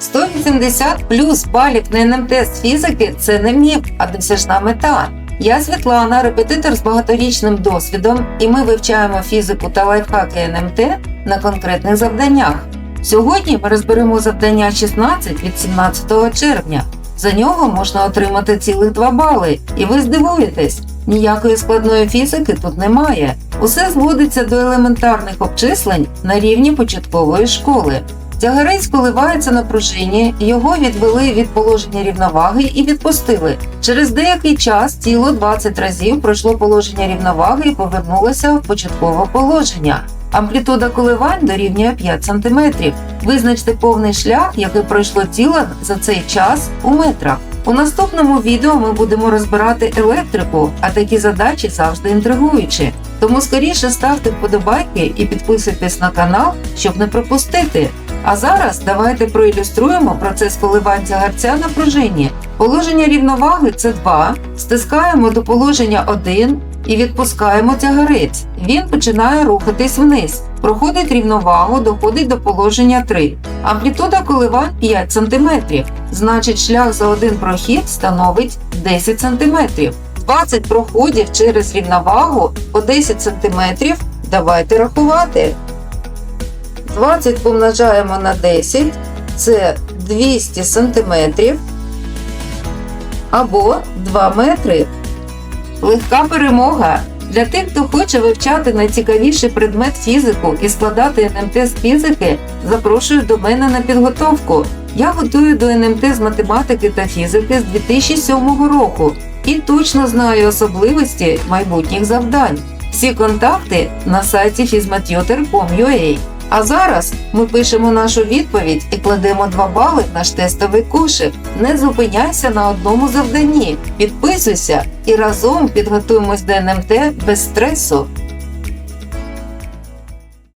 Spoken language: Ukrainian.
180 плюс балів на НМТ з фізики це не міф, а досяжна мета. Я Світлана, репетитор з багаторічним досвідом, і ми вивчаємо фізику та лайфхаки НМТ на конкретних завданнях. Сьогодні ми розберемо завдання 16 від 17 червня. За нього можна отримати цілих 2 бали, і ви здивуєтесь, ніякої складної фізики тут немає. Усе зводиться до елементарних обчислень на рівні початкової школи. Тягарець коливається на пружині, його відвели від положення рівноваги і відпустили. Через деякий час тіло 20 разів пройшло положення рівноваги і повернулося в початкове положення. Амплітуда коливань дорівнює 5 см. Визначте повний шлях, який пройшло тіло за цей час у метрах. У наступному відео ми будемо розбирати електрику, а такі задачі завжди інтригуючі. Тому скоріше ставте вподобайки і підписуйтесь на канал, щоб не пропустити. А зараз давайте проілюструємо процес коливань тягарця на пружині. Положення рівноваги це 2, стискаємо до положення 1 і відпускаємо тягарець. Він починає рухатись вниз, проходить рівновагу, доходить до положення 3. Амплітуда коливань 5 см, значить шлях за один прохід становить 10 см. 20 проходів через рівновагу по 10 см. Давайте рахувати. 20 помножаємо на 10, це 200 сантиметрів або 2 метри. Легка перемога. Для тих, хто хоче вивчати найцікавіший предмет фізику і складати НМТ з фізики, запрошую до мене на підготовку. Я готую до НМТ з математики та фізики з 2007 року і точно знаю особливості майбутніх завдань. Всі контакти на сайті fizmatutor.com.ua. А зараз ми пишемо нашу відповідь і кладемо 2 бали в наш тестовий кошик. Не зупиняйся на одному завданні, підписуйся і разом підготуємось до НМТ без стресу.